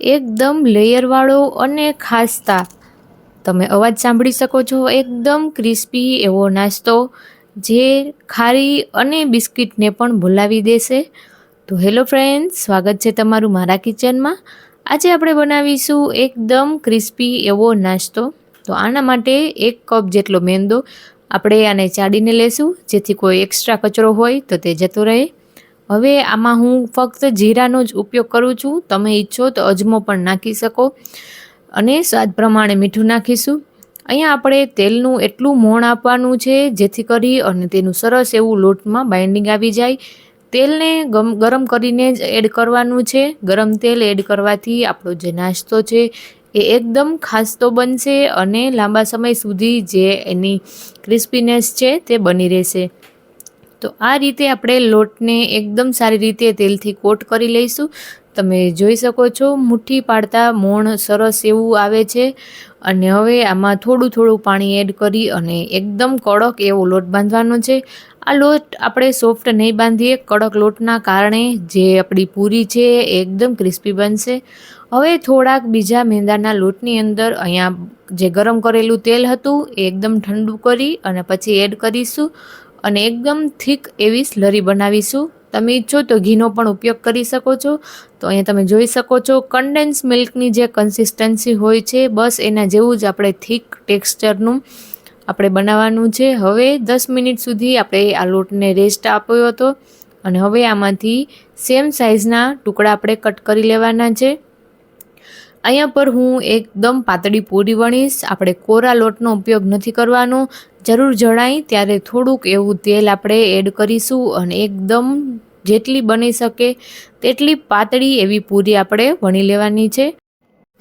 એકદમ લેયરવાળો અને ખાસ્તા. તમે અવાજ સાંભળી શકો છો, એકદમ ક્રિસ્પી એવો નાસ્તો જે ખારી અને બિસ્કિટને પણ ભૂલાવી દેશે. તો હેલો ફ્રેન્ડ સ્વાગત છે તમારું મારા કિચનમાં. આજે આપણે બનાવીશું એકદમ ક્રિસ્પી એવો નાસ્તો. તો આના માટે એક કપ જેટલો મેંદો આપણે આને ચાડીને લેશું, જેથી કોઈ એક્સ્ટ્રા કચરો હોય તો તે જતો રહે. હવે આમાં હું ફક્ત જીરાનો જ ઉપયોગ કરું છું. તમે ઈચ્છો તો અજમો પણ નાખી શકો અને સ્વાદ પ્રમાણે મીઠું નાખીશું. અહીંયા આપણે તેલનું એટલું મોણ આપવાનું છે, જેથી કરી અને તેનું સરસ એવું લોટમાં બાઇન્ડિંગ આવી જાય. તેલને ગરમ કરીને જ એડ કરવાનું છે. ગરમ તેલ એડ કરવાથી આપણો જે નાસ્તો છે એ એકદમ ખાસ્તો બનશે અને લાંબા સમય સુધી જે એની ક્રિસ્પીનેસ છે તે બની રહેશે. તો આ રીતે આપણે લોટને એકદમ સારી રીતે તેલથી કોટ કરી લઈશું. તમે જોઈ શકો છો, મુઠ્ઠી પાડતા મોણ સરસ એવું આવે છે. અને હવે આમાં થોડું થોડું પાણી એડ કરી અને એકદમ કડક એવો લોટ બાંધવાનો છે. આ લોટ આપણે સોફ્ટ નહીં બાંધીએ, કડક લોટના કારણે જે આપણી પૂરી છે એ એકદમ ક્રિસ્પી બનશે. હવે થોડાક બીજા મેંદાના લોટની અંદર અહીંયા જે ગરમ કરેલું તેલ હતું એ એકદમ ઠંડુ કરી અને પછી એડ કરીશું. અને એકદમ થીક એવી સ્લરી બનાવીશું. તમે ઈચ્છો તો ઘીનો પણ ઉપયોગ કરી શકો છો. તો અહીંયા તમે જોઈ શકો છો કન્ડેન્સ મિલ્કની જે કન્સિસ્ટન્સી હોય છે, બસ એના જેવું જ આપણે થીક ટેક્સચરનું આપણે બનાવવાનું છે. હવે દસ મિનિટ સુધી આપણે આ લોટને રેસ્ટ આપ્યો હતો. અને હવે આમાંથી સેમ સાઇઝના ટુકડા આપણે કટ કરી લેવાના છે. અહીંયા પર હું એકદમ પાતળી પૂરી વણીશ. આપણે કોરા લોટનો ઉપયોગ નથી કરવાનો. જરૂર જણાય ત્યારે થોડુંક એવું તેલ આપણે એડ કરીશું અને એકદમ જેટલી બની શકે તેટલી પાતળી એવી પૂરી આપણે વણી લેવાની છે.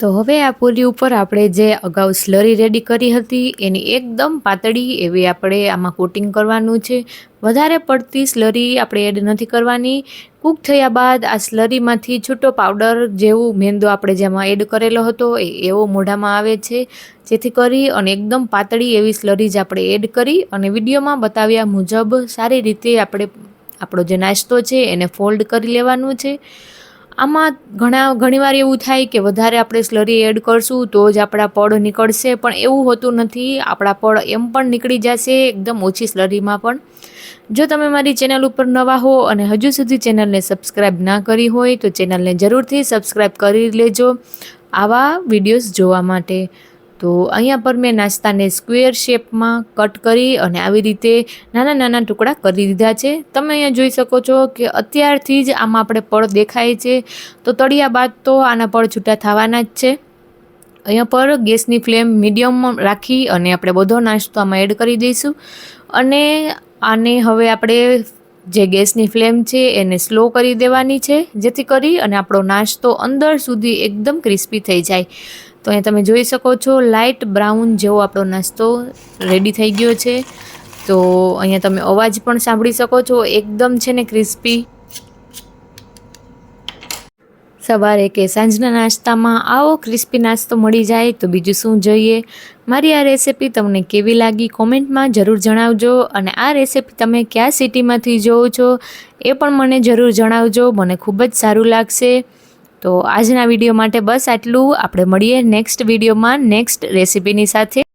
તો હવે આ પૂરી ઉપર આપણે જે અગાઉ સ્લરી રેડી કરી હતી, એની એકદમ પાતળી એવી આપણે આમાં કોટિંગ કરવાનું છે. વધારે પડતી સ્લરી આપણે એડ નથી કરવાની. કૂક થયા બાદ આ સ્લરીમાંથી છૂટો પાવડર જેવું મેંદો આપણે જેમાં એડ કરેલો હતો, એ એવો મોઢામાં આવે છે. જેથી કરી અને એકદમ પાતળી એવી સ્લરી જ આપણે એડ કરી અને વિડીયોમાં બતાવ્યા મુજબ સારી રીતે આપણે, આપણો જે નાસ્તો છે એને ફોલ્ડ કરી લેવાનું છે. આમાં ઘણા ઘણીવાર એવું થાય કે વધારે આપણે સ્લરી એડ કરશું તો જ આપણા પડ નીકળશે, પણ એવું હોતું નથી. આપણા પડ એમ પણ નીકળી જશે એકદમ ઓછી સ્લરીમાં પણ. જો તમે મારી ચેનલ ઉપર નવા હો અને હજુ સુધી ચેનલને સબસ્ક્રાઈબ ના કરી હોય તો ચેનલને જરૂરથી સબસ્ક્રાઈબ કરી લેજો આવા વિડીયોઝ જોવા માટે. તો અહીંયા પર મેં નાસ્તાને સ્ક્વેર શેપમાં કટ કરી અને આવી રીતે નાના નાના ટુકડા કરી દીધા છે. તમે અહીંયા જોઈ શકો છો કે અત્યારથી જ આમાં આપણે પળ દેખાય છે. તો તળિયા બાદ તો આના પળ છૂટા થવાના જ છે. અહીંયા પર ગેસની ફ્લેમ મીડિયમ રાખી અને આપણે બધો નાસ્તો આમાં એડ કરી દઈશું. અને આને હવે આપણે જે ગેસની ફ્લેમ છે એને સ્લો કરી દેવાની છે, જેથી કરી અને આપણો નાસ્તો અંદર સુધી એકદમ ક્રિસ્પી થઈ જાય. તો અહીંયા તમે જોઈ શકો છો લાઇટ બ્રાઉન જેવો આપણો નાસ્તો રેડી થઈ ગયો છે. તો અહીંયા તમે અવાજ પણ સાંભળી શકો છો, એકદમ છે ને ક્રિસ્પી. સવારે કે સાંજના નાસ્તામાં આવો ક્રિસ્પી નાસ્તો મળી જાય તો બીજું શું જોઈએ? મારી આ રેસિપી તમને કેવી લાગી કોમેન્ટમાં જરૂર જણાવજો અને આ રેસિપી તમે કયા સિટીમાંથી જોવો છો એ પણ મને જરૂર જણાવજો, મને ખૂબ જ સારું લાગશે. તો આજના વીડિયો માટે બસ આટલું. આપણે મળીએ નેક્સ્ટ વિડીયોમાં નેક્સ્ટ રેસિપીની સાથે.